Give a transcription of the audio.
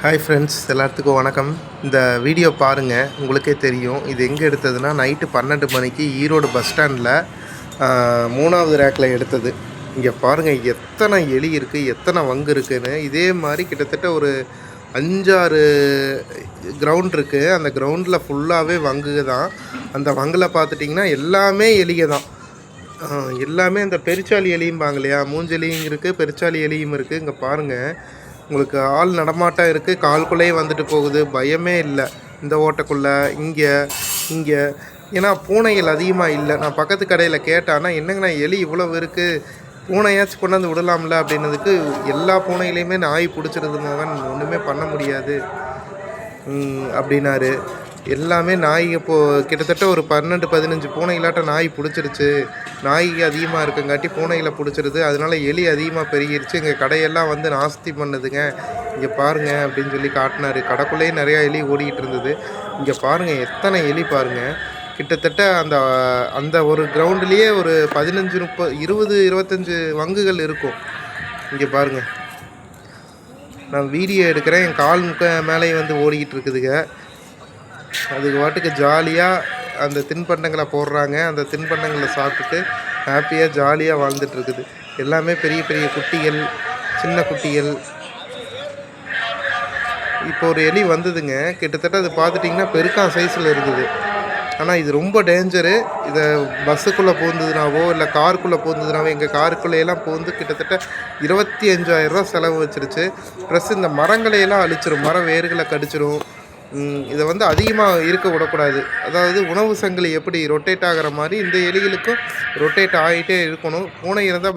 Hi friends எல்லாத்துக்கும் வணக்கம். இந்த வீடியோ பாருங்கள் உங்களுக்கே தெரியும். இது எங்கே எடுத்ததுன்னா நைட்டு பன்னெண்டு மணிக்கு ஈரோடு பஸ் ஸ்டாண்டில் மூணாவது ரேக்கில் எடுத்தது. இங்கே பாருங்கள் எத்தனை எலி இருக்குது எத்தனை வங்கு இருக்குதுன்னு இதே மாதிரி கிட்டத்தட்ட ஒரு அஞ்சாறு கிரவுண்ட் இருக்குது அந்த கிரவுண்டில் ஃபுல்லாகவே வங்குக தான். அந்த வங்கில் பார்த்துட்டிங்கன்னா எல்லாமே எலிக தான். எல்லாமே இந்த பெருச்சாளி எலியும்பாங்க இல்லையா? மூஞ்செலியும் இருக்குது பெருச்சாளி எலியும் இருக்குது இங்கே பாருங்கள் உங்களுக்கு ஆள் நடமாட்டம் இருக்குது கால்குள்ளேயே வந்துட்டு போகுது. பயமே இல்லை. இந்த ஓட்டக்குள்ளே இங்கே இங்கே. ஏன்னா பூனைகள் அதிகமாக இல்லை. நான் பக்கத்து கடையில் கேட்டானா. என்னங்கண்ணா எலி இவ்வளவு இருக்குது பூனையாச்சும் கொண்டாந்து விடலாம்ல? அப்படின்னதுக்கு எல்லா பூனைகளையுமே நாய் பிடிச்சிருது மகன் ஒன்றுமே பண்ண முடியாது. அப்படின்னாரு. எல்லாமே நாய் இப்போது கிட்டத்தட்ட ஒரு பன்னெண்டு பதினஞ்சு பூனைகளாட்ட நாய் பிடிச்சிருச்சு. நாய் அதிகமாக இருக்கங்காட்டி பூனைகளை பிடிச்சிருது. அதனால எலி அதிகமாக பெருகிருச்சு. எங்கள் கடையெல்லாம் வந்து நாஸ்தி பண்ணுதுங்க. இங்கே பாருங்க அப்படின்னு சொல்லி காட்டினாரு. கடைக்குள்ளேயே நிறையா எலி ஓடிக்கிட்டு இருந்தது. இங்கே பாருங்கள் எத்தனை எலி பாருங்கள் கிட்டத்தட்ட அந்த அந்த ஒரு கிரவுண்ட்லேயே ஒரு பதினஞ்சு முப்பது இருபது இருபத்தஞ்சு வங்குகள் இருக்கும். இங்கே பாருங்கள் நான் வீடியோ எடுக்கிறேன். என் கால் முக்க மேலே வந்து ஓடிக்கிட்டு இருக்குதுங்க. அதுக்கு பாட்டுக்கு ஜாலியாக அந்த தின்பண்டங்களை போடுறாங்க. அந்த தின்பண்டங்களை சாப்பிட்டுட்டு ஹாப்பியாக ஜாலியாக வாழ்ந்துட்டுருக்குது. எல்லாமே பெரிய பெரிய குட்டிகள் சின்ன குட்டிகள். இப்போ ஒரு எலி வந்ததுங்க. கிட்டத்தட்ட அது பார்த்துட்டிங்கன்னா பெருக்கான் சைஸில் இருந்தது ஆனால் இது ரொம்ப டேஞ்சரு இதை பஸ்ஸுக்குள்ளே போந்ததுனாவோ இல்லை காருக்குள்ளே போந்ததுனாவோ எங்கள் காருக்குள்ளேயெல்லாம் போந்து கிட்டத்தட்ட இருபத்தி அஞ்சாயிரரூவா செலவு வச்சிருச்சு. ப்ளஸ் இந்த மரங்களையெல்லாம் அழிச்சிரும். மரம் வேர்களை கடிச்சிரும். இதை வந்து அதிகமாக இருக்க விடக்கூடாது. அதாவது உணவு சங்கிலி எப்படி ரொட்டேட் ஆகிற மாதிரி இந்த எலிகளுக்கும் ரொட்டேட் ஆகிட்டே இருக்கணும். பூனை இருந்தால்